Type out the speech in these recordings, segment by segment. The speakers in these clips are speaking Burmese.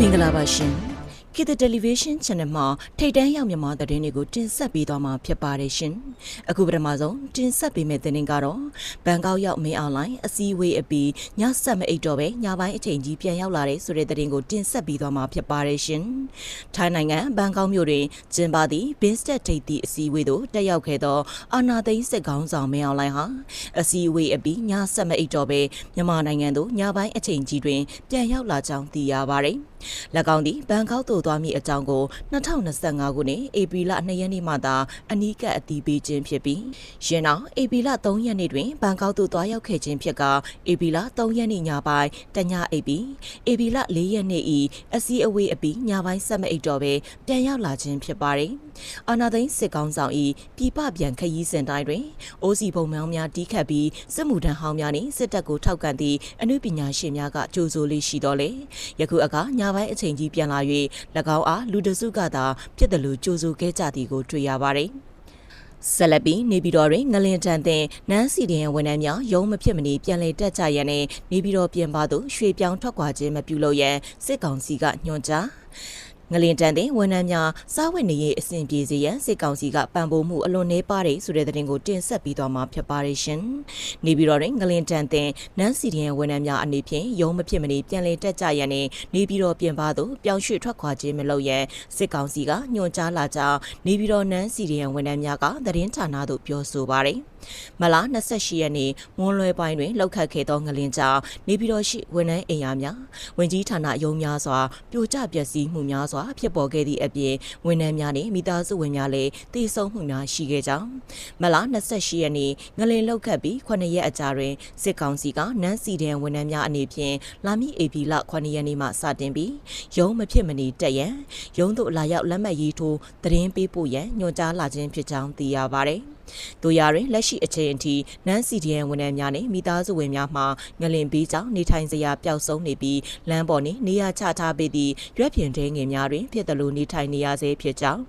မင်္ဂလာပါရှင်ခေတ်တယ်လီဗီရှင်း channel မှာထိတ်တန်းရောက်မြန်မာသတင်းတွေကိုတင်ဆက်ပေးသွားမှာဖြစ်ပါတယ်ရှင်အခုပထမဆုံးတင်ဆက်ပေးမယ့်သတင်းကတော့ဘန်ကောက်ရောက်မင်းအွန်လိုင်းအစည်းအဝေးအပြီးညဆက်မအိတ်တော့ပဲညပိုင်းအချိန်ကြီးပြန်ရောက်လာတဲ့ဆိုတဲ့သတင်းကိုတင်ဆက်ပေးသွားမှာဖြစ်ပါတယ်ရှင်ထိုင်းနိုင်ငံဘန်ကောက်မြို့တွင်ကျင်းပသည့် Binstet ထိပ်သည့်အစည်းအဝေးသို့တက်ရောက်ခဲ့သောအာနာသိန်းစစ်ကောင်းဆောင်မင်းအွန်လိုင်းဟာအစည်းအဝေးအပြီးညဆက်မအိတ်တော့ပဲမြန်မာနိုင်ငံသို့ညပိုင်းအချိန်ကြီးတွင်ပြန်ရောက်လာကြောင်းသိရပါတယ်၎င်းသည်ဘန်ကောက်သို့သွားမည့်အကြောင်းကို2025ခုနှစ်ဧပြီလ2ရက်နေ့မှသာအနီးကပ်အတည်ပြုခြင်းဖြစ်ပြီးယင်းနောက်ဧပြီလ3ရက်နေ့တွင်ဘန်ကောက်သို့သွားရောက်ခဲ့ခြင်းဖြစ်ကဧပြီလ3ရက်နေ့ညပိုင်းတညအိပ်ပြီးဧပြီလ4ရက်နေ့ဤအစည်းအဝေးအပြီးညပိုင်းဆက်မအိပ်တော့ပဲပြန်ရောက်လာခြင်းဖြစ်ပါတယ်။အာနာသိန်းစစ်ကောင်းဆောင်ဤပြည်ပပြန်ခရီးစဉ်တိုင်းတွင်အိုးစီပုံမောင်းများတီးခတ်ပြီးစစ်မှုထမ်းဟောင်းများနှင့်စစ်တပ်ကိုထောက်ကန်သည့်အမှုပညာရှင်များကကြိုးစိုးလေးရှိတော်လေယခုအခါညပိုင်းအချိန်ကြီးပြန်လာ၍၎င်းအားလူတစုကသာဖြစ်တယ်လို့ကြိုးစိုးခဲ့ကြသည်ကိုတွေ့ရပါတယ်ဆက်လက်ပြီးနေပြည်တော်တွင်ငလင်တန်တဲ့နန်းစီဒီယန်ဝန်ထမ်းများရုံးမဖြစ်မနေပြန်လည်တက်ကြရန်နဲ့နေပြည်တော်ပြင်ပသို့ရွှေ့ပြောင်းထွက်ခွာခြင်းမပြုလုပ်ရန်စစ်ကောင်စီကညွှန်ကြား ငလင်တန်တဲ့ဝန်ထမ်းများစားဝတ်နေရေးအဆင်ပြေစေရန်စစ်ကောင်စီကပံ့ပိုးမှုအလွန်နှဲပါတယ်ဆိုတဲ့သတင်းကိုတင်ဆက်ပြီးသွားမှာဖြစ်ပါတယ်ရှင်။နေပြည်တော်တွင်ငလင်တန်တဲ့နန်းစီဒီယန်ဝန်ထမ်းများအနေဖြင့်ရုံးမဖြစ်မနေပြန်လည်တက်ကြရန်နဲ့နေပြည်တော်ပြင်ပသို့ပြောင်းရွှေ့ထွက်ခွာခြင်းမလုပ်ရန်စစ်ကောင်စီကညွှန်ကြားလာကြောင်းနေပြည်တော်နန်းစီဒီယန်ဝန်ထမ်းများကသတင်းဌာနသို့ပြောဆိုပါတယ်။ မလာ28ရက်နေ့မွန်းလွဲပိုင်းတွင်လောက်ခတ်ခဲ့သောငလင်ကြောင့်နေပြည်တော်ရှိဝန်ထမ်းအိမ်ယာများဝင်ကြီးဌာနရုံးများစွာပြိုကျပျက်စီးမှုများစွာဖြစ်ပေါ်ခဲ့သည့်အပြင်ဝန်ထမ်းများနှင့်မိသားစုဝင်များလည်းတည်ဆုံမှုများရှိခဲ့ကြောင်းမလာ28ရက်နေ့ငလင်လောက်ခတ်ပြီး9ရက်အကြာတွင်စစ်ကောင်စီကနန်းစီဒန်ဝန်ထမ်းများအနေဖြင့်လာမီ AP လ9ရက်နေ့မှစတင်ပြီးရုံးမဖြစ်မနေတက်ရန်ရုံးသို့လာရောက်လက်မှတ်ရေးထိုးသတင်းပေးပို့ရန်ညွှန်ကြားလာခြင်းဖြစ်ကြောင်းသိရပါသည်။ တို့ရတွင်လက်ရှိအချိန်အထိနန်း CDN ဝန်ထမ်းများနှင့်မိသားစုဝင်များမှငလင်ပြီးကြောင့်နေထိုင်စရာပျောက်ဆုံးနေပြီးလမ်းပေါ်နှင့်နေရာချထားပေးသည့်ရွက်ပြင်တဲငယ်များတွင်ဖြစ်သလိုနေထိုင်နေရဆဲဖြစ်ကြောင်း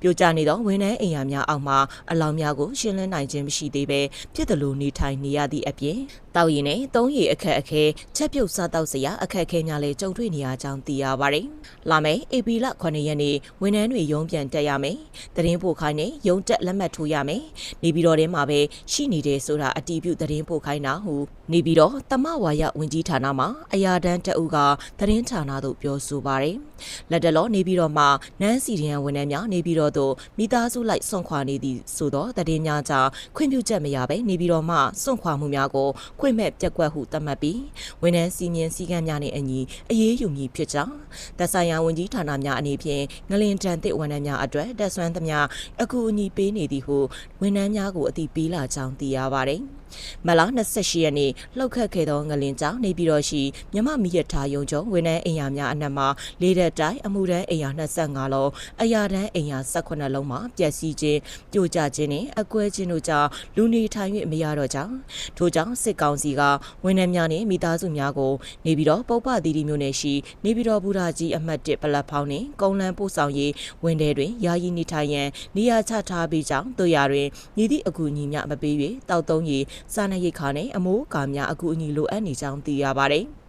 ပြိုကျနေသောဝန်ထမ်းအိမ်ယာများအောက်မှအလောင်းများကိုရှင်းလင်းနိုင်ခြင်းမရှိသေးဘဲဖြစ်သလိုနေထိုင်နေရသည့်အပြင် တောက်ရည်နဲ့သုံးရည်အခက်အခဲချက်ပြုတ်စားတောက်စရာအခက်အခဲများလည်းကြုံတွေ့နေရကြောင်းသိရပါတယ်။လာမယ့်ဧပြီလ9ရက်နေ့ဝန်ထမ်းတွေရုံးပြန်တက်ရမယ်။သတင်းပို့ခိုင်းနဲ့ရုံးတက်လက်မှတ်ထိုးရမယ်။နေပြည်တော်ထဲမှာပဲရှိနေတယ်ဆိုတာအတီးပြုသတင်းပို့ခိုင်းတာဟုနေပြည်တော်တမဝါရဝင်ကြီးဌာနမှအရာတန်းတအုပ်ကသတင်းဌာနသို့ပြောဆိုပါတယ်။လက်တလောနေပြည်တော်မှာနန်းစီရန်ဝန်ထမ်းများနေပြည်တော်သို့မိသားစုလိုက်ဆွန့်ခွာနေသည့်ဆိုသောသတင်းများကြောင့်ခွင့်ပြုချက်မရဘဲနေပြည်တော်မှဆွန့်ခွာမှုများကိုခွင့်မဲ့ပြက်ကွက်ဟုသတ်မှတ်ပြီးဝန်ထမ်းစီမင်းစည်းကမ်းများနှင့်အညီအရေးယူမည်ဖြစ်ကြောင်းသက်ဆိုင်ရာဝန်ကြီးဌာနများအနေဖြင့်ငလင်တန်သည့်ဝန်ထမ်းများအတွက်တက်ဆွမ်းသမျှအကူအညီပေးနေသည်ဟုဝန်ထမ်းများကိုအသိပေးလာကြောင်းသိရပါသည်။မလ28ရက်နေ့လှုပ်ခတ်ခဲ့သောငလင်ကြောင့်နေပြည်တော်ရှိမြမမီရထားယုံကျုံဝန်ထမ်းအိမ်ယာများအနက်မှာလေးတဲ့တိုင်အမှုတန်းအိမ်ယာ25လုံးအရာတန်းအိမ်ယာ18လုံးမှာပျက်စီးခြင်းပြိုကျခြင်းနဲ့အကွဲခြင်းတို့ကြောင့်လူနေထိုင်၍မရတော့ကြောင်းထို့ကြောင့်စစ်ကောင်စီကဝန်ထမ်းများနှင့်မိသားစုများကိုနေပြည်တော်ပုပ္ပသီရီမြို့နယ်ရှိနေပြည်တော်ဘူရာကြီးအမှတ်1ပလက်ဖောင်းနှင့်ကုန်းလန်းပို့ဆောင်ရေးဝန်ထဲတွင်ယာယီနေထိုင်ရန်နေရာချထားပြီးကြောင်းတို့ရတွင်ညီသည့်အကူအညီများမပေး၍တောက်သုံးရေးစားနပ်ရိက္ခာနဲ့အမိုးကာများအကူအညီလိုအပ်နေကြောင်းသိရပါတယ်။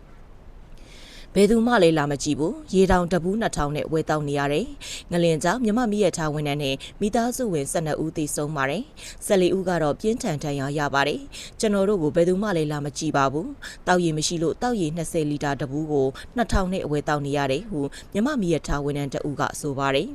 ဘယ်သူမှလည်းလာမကြည့်ဘူးရေတောင်တပူး2000နဲ့ဝဲတောက်နေရတယ်ငလင်ကြောင့်မြမမိရထားဝန်ထမ်းနဲ့မိသားစုဝင်12ဦးသေဆုံးပါတယ်14ဦးကတော့ပြင်းထန်ဒဏ်ရာရပါတယ်ကျွန်တော်တို့ကိုဘယ်သူမှလည်းလာမကြည့်ပါဘူးတောက်ရည်မရှိလို့တောက်ရည်20လီတာတပူးကို2000နဲ့ဝဲတောက်နေရတယ်ဟုမြမမိရထားဝန်ထမ်းတဦးကဆိုပါတယ်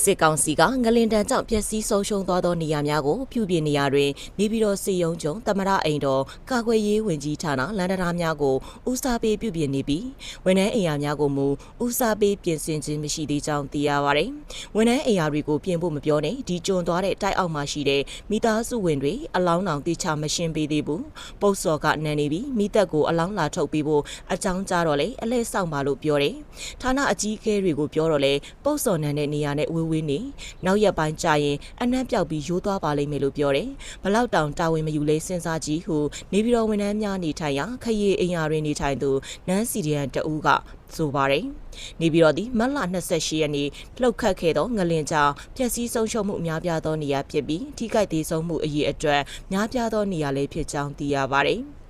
စစ်ကောင်စီကငလင်တန်ကြောင့်ပျက်စီးဆုံးရှုံးသွားသောနေရာများကိုပြုပြင်နေရာတွင်နေပြည်တော်စီယုံကျုံတမရအိမ်တော်ကာကွယ်ရေးဝင်ကြီးဌာနလန်ဒရာများကိုဦးစားပေးပြုပြင်နေပြီးဝန်ထမ်းအိမ်ယာများကိုမူဦးစားပေးပြင်ဆင်ခြင်းမရှိသေးကြောင်းသိရပါတယ်။ဝန်ထမ်းအိမ်ယာတွေကိုပြင်ဖို့မပြောနဲ့ဒီကျွံသွားတဲ့တိုက်အောက်မှာရှိတဲ့မိသားစုဝင်တွေအလောင်းတောင်တိချမရှင်းပေးသေးဘူး။ပုတ်စော်ကနန်နေပြီးမိသက်ကိုအလောင်းလာထုတ်ပေးဖို့အကြောင်းကြားတော့လေအလဲဆောင်ပါလို့ပြောတယ်။ဌာနအကြီးအကဲတွေကိုပြောတော့လေပုတ်စော်နန်တဲ့နေရာနဲ့ဝေးဝေးနေနောက်ရက်ပိုင်းကြာရင်အနှံ့ပြောက်ပြီးရိုးသွားပါလိမ့်မယ်လို့ပြောတယ်။ဘလောက်တောင်တာဝန်မယူလဲစဉ်းစားကြည့်ဟုနေပြည်တော်ဝန်ထမ်းများနေထိုင်ရာခရီးအိမ်ယာတွင်နေထိုင်သူနန်းစီဒီယန်တဦးကဆိုပါတယ်။နေပြည်တော်သည်မတ်လ28ရက်နေ့လှုပ်ခတ်ခဲ့သောငလင်ကြောင့်ပျက်စီးဆုံးရှုံးမှုအများပြားသောနေရာဖြစ်ပြီးထိခိုက်သေးဆုံးမှုအရေးအတွက်များပြားသောနေရာလည်းဖြစ်ကြောင်းသိရပါတယ်။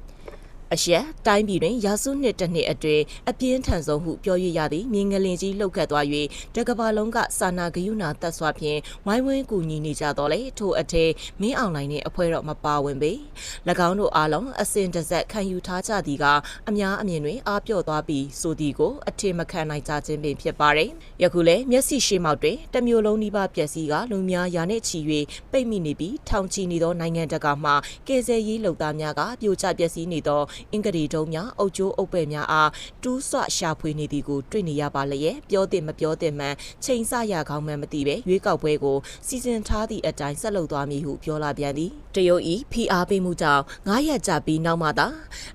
အရက်တိုင်းပြည်တွင်ရာစုနှစ်တစ်နှစ်အတွင်းအပြင်းထန်ဆုံးဟုပြောရရသည့်မြင်းငလင်ကြီးလှုပ်ခတ်သွား၍တကဘာလုံးကစာနာဂယုဏတက်စွာဖြင့်ဝိုင်းဝန်းကူညီနေကြတော့လေထို့အထည်မင်းအောင်လိုင်းနှင့်အဖွဲ့တော့မပါဝင်ပေ၎င်းတို့အားလုံးအစဉ်တဆက်ခံယူထားကြသည်ကအများအမြင်တွင်အားပြော့သွားပြီးဆိုသည်ကိုအထင်မခံနိုင်ကြခြင်းပင်ဖြစ်ပါတယ်ယခုလည်းမျက်စိရှိမောက်တွင်တစ်မျိုးလုံးနှိပါပျက်စီးကလူများရာနှင့်ချီ၍ပိတ်မိနေပြီးထောင်ချီနေသောနိုင်ငံတကာမှကယ်ဆယ်ရေးလုပ်သားများကပြိုကျပျက်စီးနေသောအင်္ဂရီတုံးများအုပ်ကျိုးအုပ်ပဲ့များအားတူးဆွရှာဖွေနေသည်ကိုတွေ့နေရပါလျက်ပြောတဲ့မပြောတဲ့မှန်ချိန်ဆရကောင်းမှန်းမသိပဲရွေးကောက်ပွဲကိုစီစဉ်ထားသည့်အတိုင်းဆက်လုပ်သွားမည်ဟုပြောလာပြန်သည်တရုတ်ဤဖိအားပေးမှုကြောင့်9ရက်ကြာပြီးနောက်မှသာ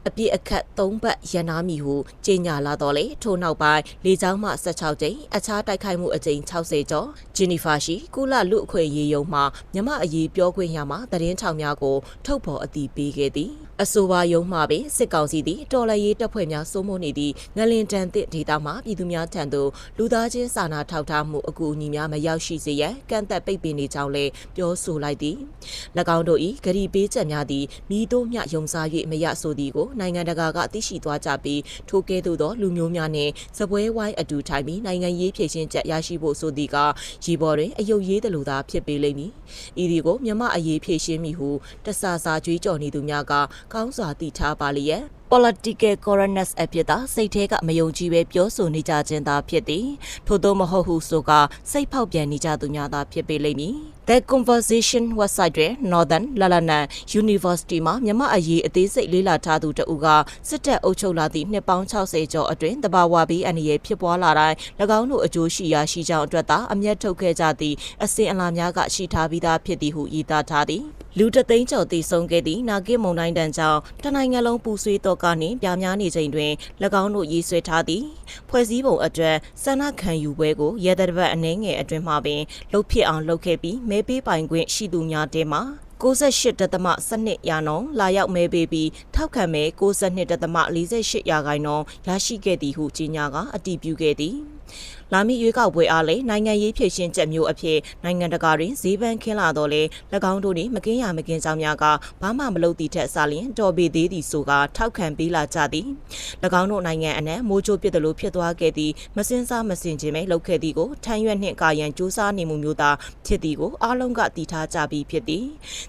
အပြစ်အခတ်3ဘတ်ရန်နာမည်ဟုကြေညာလာတော့လေထို့နောက်ပိုင်းလေကြောင်းမှ16ကြိမ်အခြားတိုက်ခိုက်မှုအကြိမ်60ကျော်ဂျီနီဖာရှိကုလလူအခွင့်ရေးယုံမှမြမအရေးပြောခွင့်ရမှသတင်းထောက်များကိုထုတ်ဖော်အတည်ပြုခဲ့သည်အဆိုပါယုံမှပင်စစ်ကောင်စီသည်တော်လှန်ရေးတပ်ဖွဲ့များစိုးမိုးနေသည့်ငလင်တန်သည့်ဒေသမှပြည်သူများထံသို့လူသားချင်းစာနာထောက်ထားမှုအကူအညီများမရောက်ရှိစေရန်ကန့်သက်ပိတ်ပင်နေကြောင်းလည်းပြောဆိုလိုက်သည်၎င်းတို့၏ဂရီပေးချက်များသည်မိတို့မျှယုံစား၍မရဆိုသည်ကိုနိုင်ငံတကာကသိရှိသွားကြပြီးထိုကဲ့သို့သောလူမျိုးများနှင့်စပွဲဝိုင်းအတူထိုင်ပြီးနိုင်ငံရေးဖြည့်ရှင်းချက်ရရှိဖို့ဆိုသည်ကရေပေါ်တွင်အယုတ်ရေးတလူသာဖြစ်ပေလိမ့်မည်ဤဒီကိုမြမအရေးဖြည့်ရှင်းမိဟုတဆာဆာကြွေးကြော်နေသူများကကောင်းစွာသိထားပါလျက် political correctness အဖြစ်သာစိတ်ထဲကမယုံကြည်ပဲပြောဆိုနေကြခြင်းသာဖြစ်သည်ထို့သောမဟုတ်ဟုဆိုကစိတ်ဖောက်ပြန်နေကြသူများသာဖြစ်ပေလိမ့်မည် The Conversation website တွင် Northern Lalanan University မှာမြမအရေးအသေးစိတ်လေ့လာထားသူတဦးကစစ်တပ်အုပ်ချုပ်လာသည့်နှစ်ပေါင်း60ကျော်အတွင်းတဘာဝဘီအန်ရယ်ဖြစ်ပွားလာတိုင်း၎င်းတို့အကျိုးရှိရာရှိကြောင်းအတွက်သာအမျက်ထုတ်ခဲ့ကြသည့်အစဉ်အလာများကရှိထားပြီးသားဖြစ်သည်ဟုယည်သားထားသည်လူတသိန်းကျော်တည်ဆုံးခဲ့သည့်နာဂစ်မုန်တိုင်းတန်ကြောင့်တနိုင်ငံလုံးပူဆွေးတော့ကနှင့်ပြားများနေချိန်တွင်၎င်းတို့ရေးဆွဲထားသည့်ဖွဲ့စည်းပုံအတွက်ဆန္ဒခံယူပွဲကိုရဲတပ်ပတ်အနှဲငယ်အတွင်းမှပင်လှုပ်ဖြစ်အောင်လုပ်ခဲ့ပြီးမဲပေးပိုင်ခွင့်ရှိသူများတဲမှာ68ဒသမ12ရာနှုန်းလာရောက်မဲပေးပြီးထောက်ခံမဲ62ဒသမ48ရာခိုင်နှုန်းရရှိခဲ့သည်ဟုကြေညာကအတည်ပြုခဲ့သည် လာမည့်ရွေးကောက်ပွဲအားလည်းနိုင်ငံရေးဖြစ်ရှင်ချက်မျိုးအဖြစ်နိုင်ငံတကာတွင်ဈေးပန်းခင်းလာတော့လေ၎င်းတို့နှင့်မကင်းရမကင်းကြောင်းများကဘာမှမလုပ်သည့်ထက်စာလျင်တော်ပေသေးသည်ဆိုကထောက်ခံပေးလာကြသည်၎င်းတို့နိုင်ငံအနှံ့မိုးချိုးပြစ်တယ်လို့ဖြစ်သွားခဲ့သည်မစင်စားမစင်ခြင်းပဲလုပ်ခဲ့သည်ကိုထမ်းရွက်နှင့်ကာယံစူးစမ်းနေမှုမျိုးသာဖြစ်သည်ကိုအားလုံးကတည်ထားကြပြီးဖြစ်သည်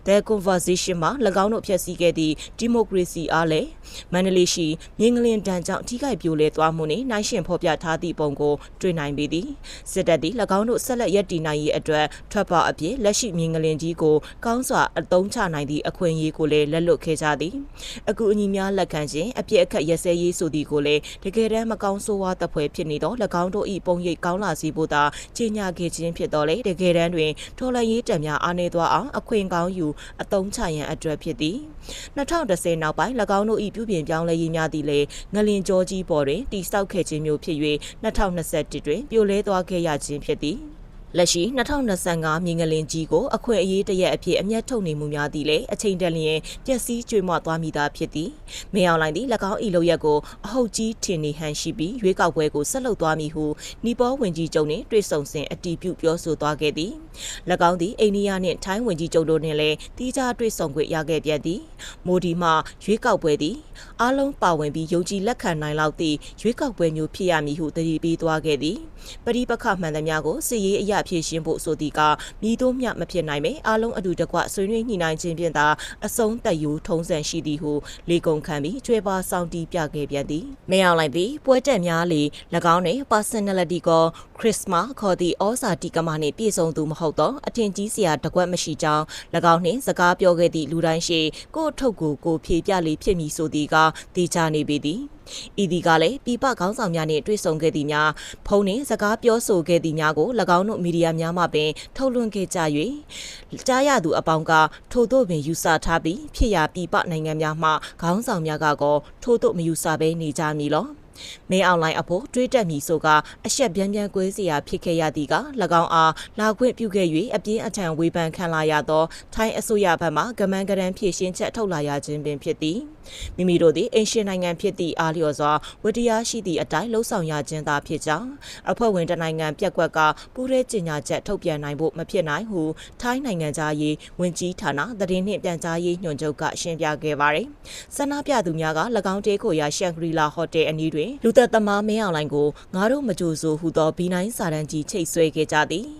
The conversation မှာ၎င်းတို့ဖျက်ဆီးခဲ့သည့်ဒီမိုကရေစီအားလည်းမန္တလေးရှိမြင်းကလင်တန်ကြောင့်ထိခိုက်ပြိုလဲသွားမှုနှင့်နိုင်ရှင်ဖော်ပြထားသည့်ပုံကိုတွေ့နိုင်ပေသည်စစ်တပ်သည်၎င်းတို့ဆက်လက်ရပ်တည်နိုင်ရေးအတွက်ထွက်ပေါက်အဖြစ်လက်ရှိမြင်းကလင်ကြီးကိုကောင်းစွာအသုံးချနိုင်သည့်အခွင့်အရေးကိုလည်းလက်လွတ်ခဲ့ကြသည်အခုအညီများလက်ခံခြင်းအပြစ်အခတ်ရစဲရေးဆိုသည်ကိုလည်းတကယ်တမ်းမကောင်းဆိုးဝါးတပ်ဖွဲ့ဖြစ်နေသော၎င်းတို့၏ပုံရိပ်ကောင်းလာစေဖို့သာကြီးညာခဲ့ခြင်းဖြစ်တော်လေတကယ်တမ်းတွင်ထော်လရေးတံများအားနေသွားအောင်အခွင့်ကောင်းယူအသုံးချရန်အတွက်ဖြစ်သည်2010နောက်ပိုင်း၎င်းတို့၏ပြုပြင်ပြောင်းလဲရေးများသည်လည်းငလင်ကြောကြီးပေါ်တွင်တိစောက်ခဲ့ခြင်းမျိုးဖြစ်၍2021တွင်ပြိုလဲသွားခဲ့ရခြင်းဖြစ်သည် လက်ရှိ2025မြင်းငလင်ကြီးကိုအခွင့်အရေးတရက်အဖြစ်အမျက်ထုတ်နေမှုများသည်လည်းအချိန်တလျင်ပျက်စီးကျွေးမွသွားမိတာဖြစ်သည်မင်းအောင်လိုင်းသည်၎င်း၏လုပ်ရက်ကိုအဟုတ်ကြီးထင်နေဟန်ရှိပြီးရွေးကောက်ပွဲကိုဆက်လုပ်သွားမည်ဟုနီပေါဝင်ကြီးချုပ်နှင့်တွေ့ဆုံစဉ်အတီးပြုပြောဆိုသွားခဲ့သည်၎င်းသည်အိန္ဒိယနှင့်ထိုင်းဝင်ကြီးချုပ်တို့နှင့်လည်းတီးခြားတွေ့ဆုံခွင့်ရခဲ့ပြန်သည်မိုဒီမှရွေးကောက်ပွဲသည်အားလုံးပါဝင်ပြီးယုံကြည်လက်ခံနိုင်လောက်သည့်ရွေးကောက်ပွဲမျိုးဖြစ်ရမည်ဟုတတိပေးသွားခဲ့သည်ပရိပခမှန်သမျှကိုစစ်ရေးအရာဖြည့်ရှင်းဖို့ဆိုသည်ကမိတို့မျှမဖြစ်နိုင်ပဲအားလုံးအတူတကွဆွေးနွေးညှိနှိုင်းခြင်းဖြင့်သာအဆုံးတက်ယူထုံးစံရှိသည်ဟုလေကုန်ခံပြီးကျွဲပါဆောင်တီးပြခဲ့ပြန်သည်မင်းအောင်လိုက်ပြီးပွဲတက်များလေ၎င်းတွင် personality ကိုခရစ်စမခေါ်သည့်ဩစာတီကမနှင့်ပြည့်စုံသူမဟုတ်သောအထင်ကြီးစရာတကွက်မရှိကြောင်း၎င်းနှင့်စကားပြောခဲ့သည့်လူတိုင်းရှိကို့ထုတ်ကိုကိုဖြေပြလေဖြစ်မည်ဆိုသည်ကတေချာနေပေသည် ဤဒီကလည်းပြပခေါင်းဆောင်များနှင့်တွေ့ဆုံခဲ့သည်များဖုန်းနှင့်စကားပြောဆိုခဲ့သည်များကို၎င်းတို့မီဒီယာများမှပင်ထုတ်လွှင့်ခဲ့ကြ၍ကြားရသူအပေါင်းကထို့သို့ပင်ယူဆထားပြီးဖြစ်ရာပြပနိုင်ငံများမှခေါင်းဆောင်များကကောထို့သို့မယူဆဘဲနေကြမည်လောမင်းအွန်လိုင်းအဖို့တွေးတက်မည်ဆိုကအဆက်ပြန်းပြန်းကွဲစရာဖြစ်ခဲ့ရသည်က၎င်းအားလာခွင့်ပြုခဲ့၍အပြင်းအထန်ဝေဖန်ခံလာရသောထိုင်းအစိုးရဘက်မှကမန်ကရန်ဖြည့်ရှင်းချက်ထုတ်လာရခြင်းပင်ဖြစ်သည် မိမိတို့သည်အင်ရှင်နိုင်ငံဖြစ်သည့်အားလျော်စွာဝတ္တရားရှိသည့်အတိုင်းလှုံ့ဆော်ရခြင်းသာဖြစ်ကြောင်းအဖွဲ့ဝင်တစ်နိုင်ငံပြက်ကွက်ကပူးရဲကြေညာချက်ထုတ်ပြန်နိုင်ဖို့မဖြစ်နိုင်ဟုထိုင်းနိုင်ငံသားရေးဝင်ကြီးဌာနသတင်းနှင့်ပြန်ကြားရေးညွှန်ချုပ်ကရှင်းပြခဲ့ပါတယ်။ဆန္ဒပြသူများက၎င်းတေးခိုရာရှန်ဂရီလာဟိုတယ်အနီးတွင်လူသက်သမားမင်းအောင်လိုင်ကိုငါတို့မကြိုဆိုဟုသောဘီနိုင်းစာတန်းကြီးချိတ်ဆွဲခဲ့ကြသည်။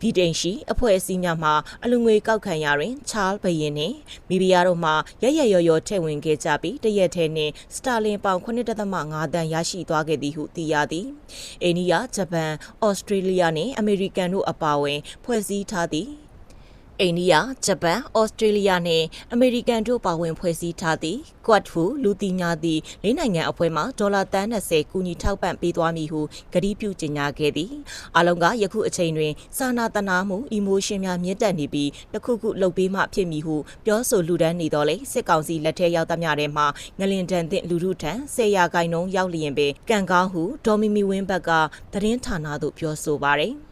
ဗီတိန်ရှိအဖွဲ့အစည်းများမှအလူငွေကောက်ခံရာတွင်ချားလ်ဘယင်နှင့်မီဒီယာတို့မှရရရော်ရော်ထည့်ဝင်ခဲ့ကြပြီးတရက်ထဲနှင့်စတာလင်ပေါင်9.5တန်ရရှိသွားခဲ့သည်ဟုသိရသည်။အိန္ဒိယဂျပန်ဩစတြေးလျနှင့်အမေရိကန်တို့အပါအဝင်ဖွဲ့စည်းထားသည့် အိန္ဒိယဂျပန်ဩစတြေးလျနှင့်အမေရိကန်တို့ပါဝင်ဖွဲ့စည်းထားသည့် Quad ဟုလူသိများသည့်လေးနိုင်ငံအဖွဲ့မှဒေါ်လာတန်း20ကူညီထောက်ပံ့ပေးသွားမည်ဟုကတိပြုကြေညာခဲ့သည်အလုံးကယခုအချိန်တွင်စာနာတနာမှု emotion များမြင့်တက်နေပြီးတခုခုလှုပ်ပေးမှဖြစ်မည်ဟုပြောဆိုလူဒန်းနေတော့လေစစ်ကောင်စီလက်ထက်ရောက်သမျှထဲမှငလင်တန်သင့်လူထုထံဆေးရဂိုင်နှုံရောက်လျင်ပင်ကံကောင်းဟုဒေါ်မီမီဝင်းဘက်ကသတင်းဌာနသို့ပြောဆိုပါတယ်